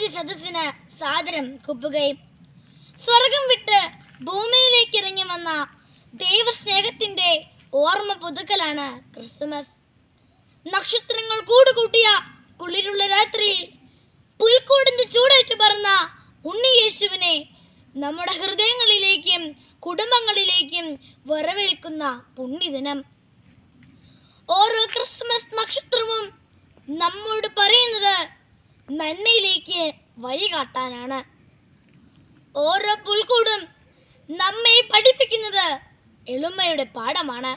പൂജ സദസ്സിന് സാദരം കുപ്പുകയും. സ്വർഗം വിട്ട് ഭൂമിയിലേക്ക് ഇറങ്ങി വന്ന ദൈവസ്നേഹത്തിന്റെ ഓർമ്മ പുതുക്കലാണ് ക്രിസ്തുമസ്. നക്ഷത്രങ്ങൾ കൂടുകൂട്ടിയ കുളിരുള്ള രാത്രിയിൽ പുൽക്കൂടിന്റെ ചൂടേറ്റ് പറന്ന ഉണ്ണിയേശുവിനെ നമ്മുടെ ഹൃദയങ്ങളിലേക്കും കുടുംബങ്ങളിലേക്കും വരവേൽക്കുന്ന പുണ്യദിനം ഓരോ ക്രിസ്മസ് നക്ഷത്രവും നമ്മോട് പറയുന്നത് നന്മയിലേക്ക് വഴി കാട്ടാനാണ്. ഓരോ പുൽക്കൂടും നമ്മെ പഠിപ്പിക്കുന്നത് എളുമയുടെ പാഠമാണ്.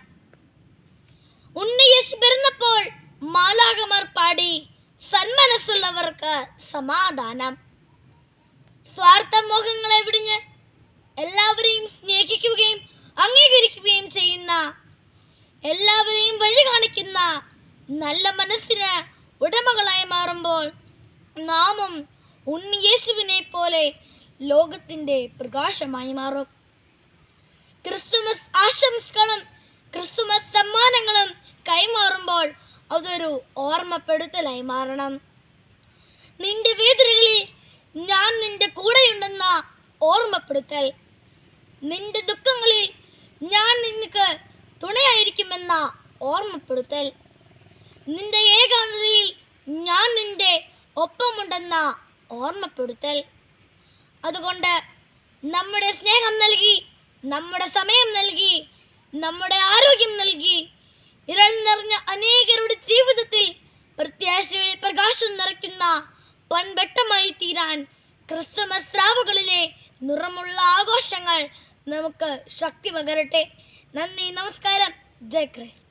ഉണ്ണിയസ് പിറന്നപ്പോൾ മാലാകമാർ പാടി സന്മനസ്സുള്ളവർക്ക് സമാധാനം. സ്വാർത്ഥ മോഹങ്ങളെ വിടിഞ്ഞ് എല്ലാവരെയും സ്നേഹിക്കുകയും അംഗീകരിക്കുകയും ചെയ്യുന്ന എല്ലാവരെയും വഴി കാണിക്കുന്ന നല്ല മനസ്സിന് ഉടമകളായി മാറുമ്പോൾ നാമും ഉണ്ണിയേശുവിനെ പോലെ ലോകത്തിന്റെ പ്രകാശമായി മാറും. ക്രിസ്തുമസ് ആശംസകളും ക്രിസ്തുമസ് സമ്മാനങ്ങളും കൈമാറുമ്പോൾ അതൊരു ഓർമ്മപ്പെടുത്തലായി മാറണം. നിന്റെ വേദനകളിൽ ഞാൻ നിന്റെ കൂടെയുണ്ടെന്ന ഓർമ്മപ്പെടുത്തൽ. നിന്റെ ദുഃഖങ്ങളിൽ ഞാൻ നിനക്ക് തുണയായിരിക്കുമെന്ന ഓർമ്മപ്പെടുത്തൽ. നിന്റെ ഏകാന്തതയിൽ ഞാൻ നിന്റെ ഒപ്പമുണ്ടെന്ന ഓർമ്മപ്പെടുത്തൽ. അതുകൊണ്ട് നമ്മുടെ സ്നേഹം നൽകി നമ്മുടെ സമയം നൽകി നമ്മുടെ ആരോഗ്യം നൽകി ഇരൾ നിറഞ്ഞ അനേകരുടെ ജീവിതത്തിൽ പ്രത്യാശയുടെ പ്രകാശം നിറയ്ക്കുന്ന പൺവെട്ടമായി തീരാൻ ക്രിസ്തുമസ് സ്രാവുകളിലെ നിറമുള്ള ആഘോഷങ്ങൾ നമുക്ക് ശക്തി പകരട്ടെ. നന്ദി നമസ്കാരം. ജയ് ക്രൈസ്റ്റ്